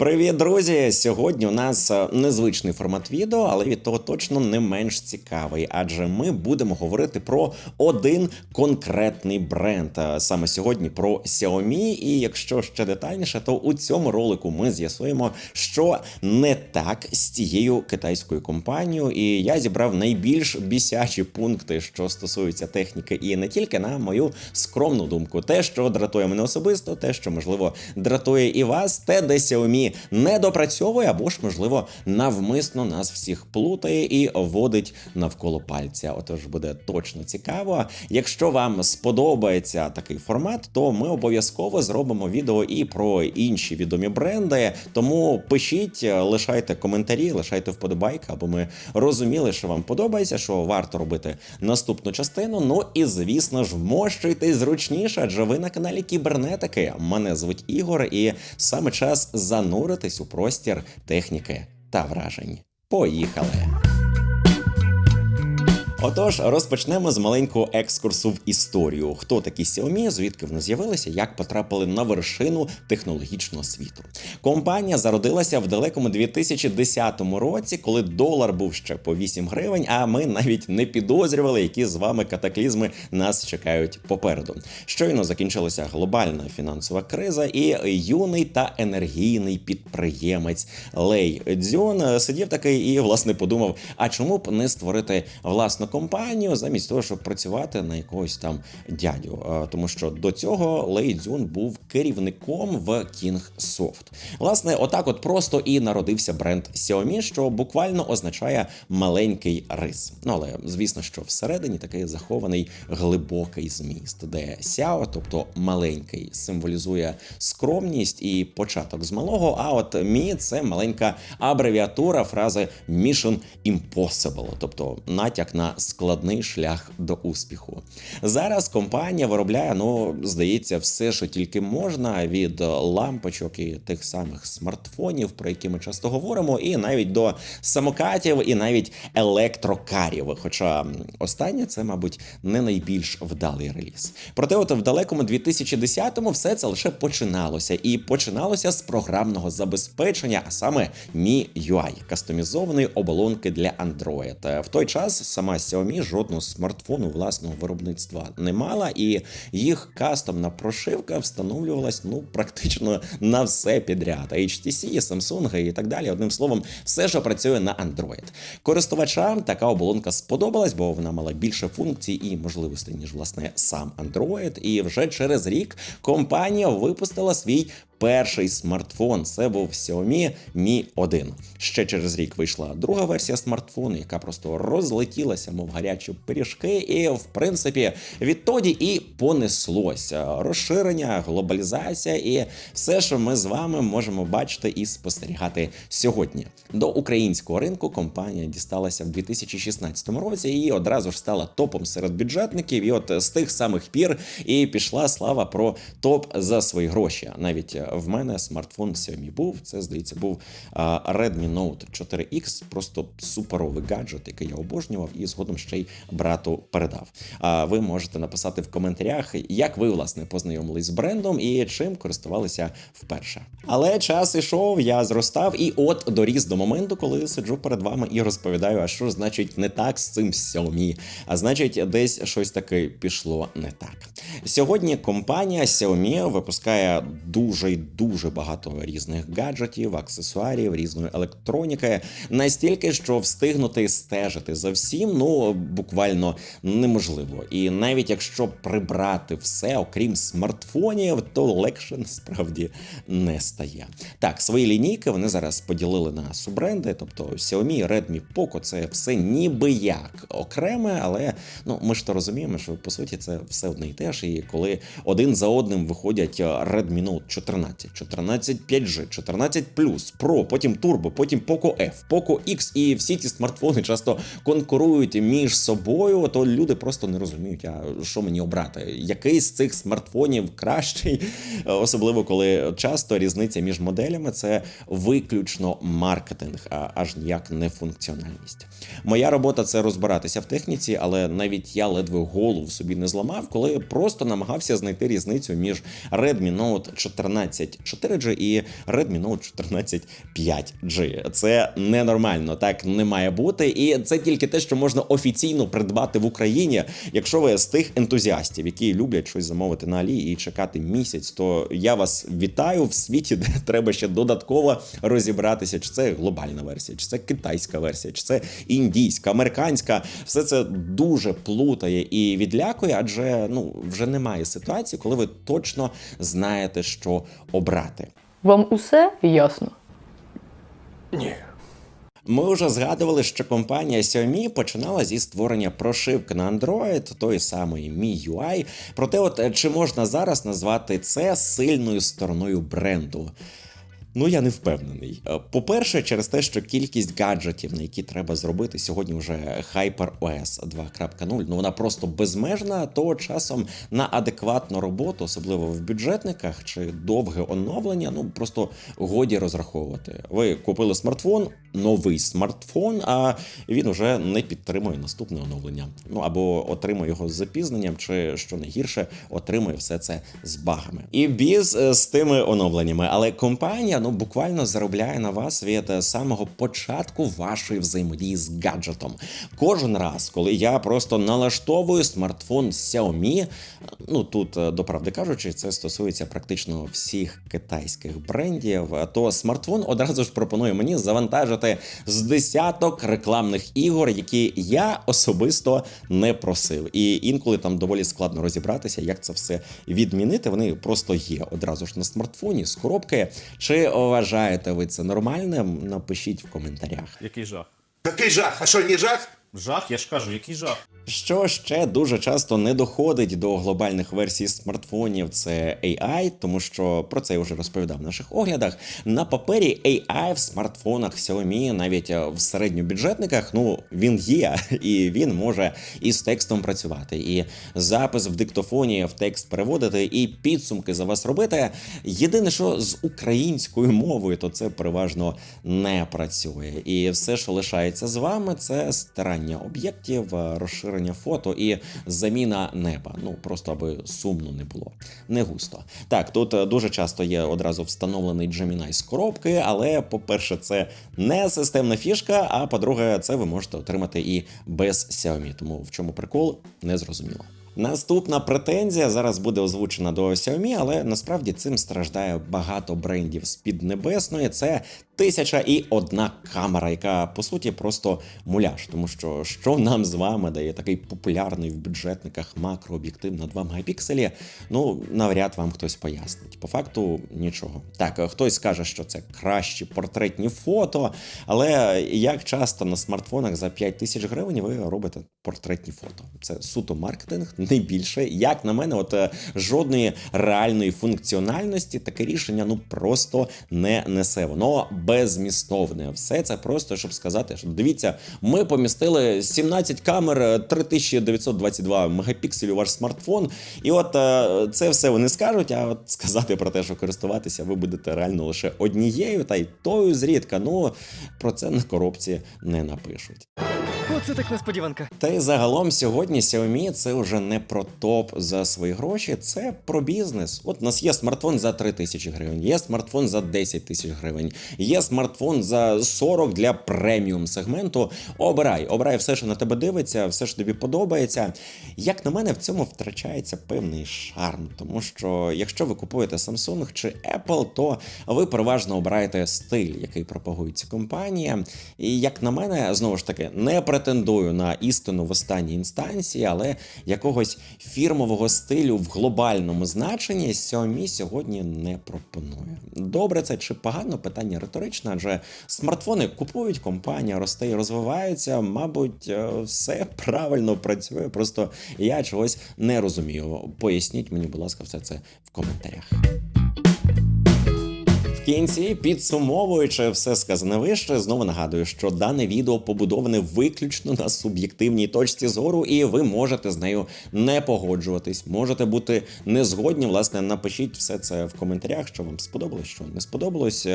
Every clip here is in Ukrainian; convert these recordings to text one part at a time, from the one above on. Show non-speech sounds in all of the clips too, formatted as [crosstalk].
Привіт, друзі! Сьогодні у нас е, незвичний формат відео, але від того точно не менш цікавий, адже ми будемо говорити про один конкретний бренд. Е, Саме сьогодні про Xiaomi. І якщо ще детальніше, то у цьому ролику ми з'ясуємо, що не так з цією китайською компанією. І я зібрав найбільш бісячі пункти, що стосуються техніки, і не тільки на мою скромну думку, те, що дратує мене особисто, те, що можливо дратує і вас, те, де Xiaomi не допрацьовує, або ж можливо навмисно нас всіх плутає і водить навколо пальця. Отож буде точно цікаво. Якщо вам сподобається такий формат, то ми обов'язково зробимо відео і про інші відомі бренди. Тому пишіть, лишайте коментарі, лишайте вподобайки, аби ми розуміли, що вам подобається, що варто робити наступну частину. Ну і звісно ж, вмощуйтесь зручніше, адже ви на каналі Кібернетики. Мене звуть Ігор, і саме час зануритись у простір техніки та вражень. Поїхали! Отож, розпочнемо з маленького екскурсу в історію. Хто такі Xiaomi, звідки вони з'явилися, як потрапили на вершину технологічного світу. Компанія зародилася в далекому 2010 році, коли долар був ще по 8 гривень. А ми навіть не підозрювали, які з вами катаклізми нас чекають попереду. Щойно закінчилася глобальна фінансова криза, і юний та енергійний підприємець Лей Дзюн сидів такий і власне подумав: а чому б не створити власну компанію замість того, щоб працювати на якогось там дядю. Е, Тому що до цього Лей Цзюн був керівником в Kingsoft. Власне, отак, от просто і народився бренд Xiaomi, що буквально означає маленький рис. Ну але звісно, що всередині такий захований глибокий зміст, де Xiao, тобто маленький, символізує скромність і початок з малого. А от Мі це маленька абревіатура фрази Mission Impossible, тобто натяк на складний шлях до успіху. Зараз компанія виробляє, ну здається, все, що тільки можна, від лампочок і тих самих смартфонів, про які ми часто говоримо, і навіть до самокатів, і навіть електрокарів. Хоча останнє це, мабуть, не найбільш вдалий реліз. Проте, от в далекому 2010-му все це лише починалося, і починалося з програмного забезпечення, а саме MIUI – кастомізованої оболонки для Android. В той час сама Xiaomi жодного смартфону власного виробництва не мала, і їх кастомна прошивка встановлювалась ну практично на все підряд. HTC, Samsung і так далі. Одним словом, все, що працює на Android. Користувачам така оболонка сподобалась, бо вона мала більше функцій і можливостей, ніж власне сам Android. І вже через рік компанія випустила свій перший смартфон. Це був Xiaomi Mi 1. Ще через рік вийшла друга версія смартфону, яка просто розлетілася, мов гарячі пиріжки, і в принципі відтоді і понеслося розширення, глобалізація і все, що ми з вами можемо бачити і спостерігати сьогодні. До українського ринку компанія дісталася в 2016 році і одразу ж стала топом серед бюджетників. І от з тих самих пір і пішла слава про топ за свої гроші. Навіть в мене смартфон Xiaomi був. Це здається, був Redmi Note 4X, просто суперовий гаджет, який я обожнював, і згодом ще й брату передав. А ви можете написати в коментарях, як ви власне познайомились з брендом і чим користувалися вперше. Але час ішов, я зростав, і от доріс до моменту, коли сиджу перед вами і розповідаю, а що значить не так з цим Xiaomi, а значить, десь щось таки пішло не так. Сьогодні компанія Xiaomi випускає дуже дуже багато різних гаджетів, аксесуарів, різної електроніки, настільки, що встигнути стежити за всім, ну буквально неможливо. І навіть якщо прибрати все, окрім смартфонів, то легше насправді не стає. Так, свої лінійки вони зараз поділили на суббренди, тобто Xiaomi, Redmi, Poco, це все ніби як окреме, але ну ми ж то розуміємо, що по суті це все одне і те ж. І коли один за одним виходять Redmi Note 14, 14 5G, 14 Pro, потім Turbo, потім Poco F, Poco X. І всі ці смартфони часто конкурують між собою, то люди просто не розуміють, а що мені обрати, який з цих смартфонів кращий, [laughs] особливо коли часто різниця між моделями це виключно маркетинг, а аж ніяк не функціональність. Моя робота це розбиратися в техніці, але навіть я ледве голову собі не зламав, коли просто намагався знайти різницю між Redmi Note 14 14 4G і Redmi Note 14 5G. Це ненормально, так не має бути. І це тільки те, що можна офіційно придбати в Україні. Якщо ви з тих ентузіастів, які люблять щось замовити на Алі і чекати місяць, то я вас вітаю в світі, де [laughs] треба ще додатково розібратися, чи це глобальна версія, чи це китайська версія, чи це індійська, американська. Все це дуже плутає і відлякує, адже ну вже немає ситуації, коли ви точно знаєте, що обрати. Вам усе ясно? Ні. Ми вже згадували, що компанія Xiaomi починала зі створення прошивки на Android, той самий MIUI. Проте, от е, чи можна зараз назвати це сильною стороною бренду? Ну, я не впевнений. Е, По-перше, через те, що кількість гаджетів, на які треба зробити сьогодні вже HyperOS 2.0, ну вона просто безмежна, то часом на адекватну роботу, особливо в бюджетниках чи довге оновлення, ну просто годі розраховувати. Ви купили смартфон, новий смартфон, а він уже не підтримує наступне оновлення. Ну або отримує його з запізненням, чи що не гірше, отримує все це з багами. І біз е, з тими оновленнями. Але компанія ну буквально заробляє на вас від е, самого початку вашої взаємодії з гаджетом. Кожен раз, коли я просто налаштовую смартфон Xiaomi, ну тут е, до правди кажучи, це стосується практично всіх китайських брендів. То смартфон одразу ж пропонує мені завантажити з десяток рекламних ігор, які я особисто не просив. І інколи там доволі складно розібратися, як це все відмінити. Вони просто є одразу ж на смартфоні з коробки. Чи вважаєте ви це нормальним? Напишіть в коментарях. Який жах? Який жах? А що не жах? Жах, я ж кажу, який жах. Що ще дуже часто не доходить до глобальних версій смартфонів, це AI, тому що про це я вже розповідав в наших оглядах. На папері AI в смартфонах Xiaomi, навіть е, в середньобюджетниках, ну він є, [laughs] і він може із текстом працювати. І запис в диктофоні в текст переводити, і підсумки за вас робити. Єдине, що з українською мовою, то це переважно не працює. І все, що лишається з вами, це старання об'єктів, е, розширення фото і заміна неба. Ну просто аби сумно не було, не густо. Так, тут е, дуже часто є одразу встановлений Gemini з коробки, але по-перше, це не системна фішка. А по-друге, це ви можете отримати і без Xiaomi. Тому в чому прикол не зрозуміло. Наступна претензія зараз буде озвучена до Xiaomi, але насправді цим страждає багато брендів з піднебесної. Це тисяча і одна камера, яка по суті просто муляж. Тому що що нам з вами дає такий популярний в бюджетниках макрооб'єктив на 2 мегапікселі, ну навряд вам хтось пояснить. По факту нічого. Так, хтось скаже, що це кращі портретні фото, але як часто на смартфонах за 5 тисяч гривень ви робите портретні фото? Це суто маркетинг, не більше. Як на мене, от е, жодної реальної функціональності таке рішення ну просто не несе. Воно безмістовне. Все це просто щоб сказати, що дивіться, ми помістили 17 камер, е, 3922 мегапікселів у ваш смартфон. І от е, це все вони скажуть. А от сказати про те, що користуватися ви будете реально лише однією, та й тою зрідка. Ну про це на коробці не напишуть. Оце так несподіванка. Та й загалом сьогодні Xiaomi це вже не про топ за свої гроші, це про бізнес. От у нас є смартфон за 3 тисячі гривень, є смартфон за 10 тисяч гривень, є смартфон за 40 для преміум сегменту. Обирай, обирай все, що на тебе дивиться, все, що тобі подобається. Як на мене, в цьому втрачається певний шарм, тому що якщо ви купуєте Samsung чи Apple, то ви переважно обираєте стиль, який пропагує ця компанія. І як на мене, знову ж таки, не претендую на істину в останній інстанції, але якогось фірмового стилю в глобальному значенні Xiaomi сьогодні не пропонує. Добре, це чи погано питання риторичне, адже смартфони купують, компанія росте і розвивається. Мабуть, е, все правильно працює. Просто я чогось не розумію. Поясніть мені, будь ласка, все це в коментарях. Кінці, підсумовуючи все сказане вище, знову нагадую, що дане відео побудоване виключно на суб'єктивній точці зору, і ви можете з нею не погоджуватись, можете бути незгодні. Власне, напишіть все це в коментарях, що вам сподобалось, що не сподобалось.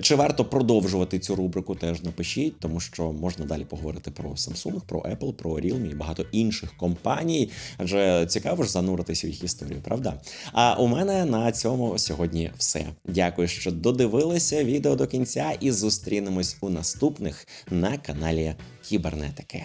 Чи варто продовжувати цю рубрику? Теж напишіть, тому що можна далі поговорити про Samsung, про Apple, про Realme і багато інших компаній. Адже цікаво ж зануритися в їх історію, правда? А у мене на цьому сьогодні все. Дякую, що додивилися відео до кінця, і зустрінемось у наступних на каналі Кібернетики.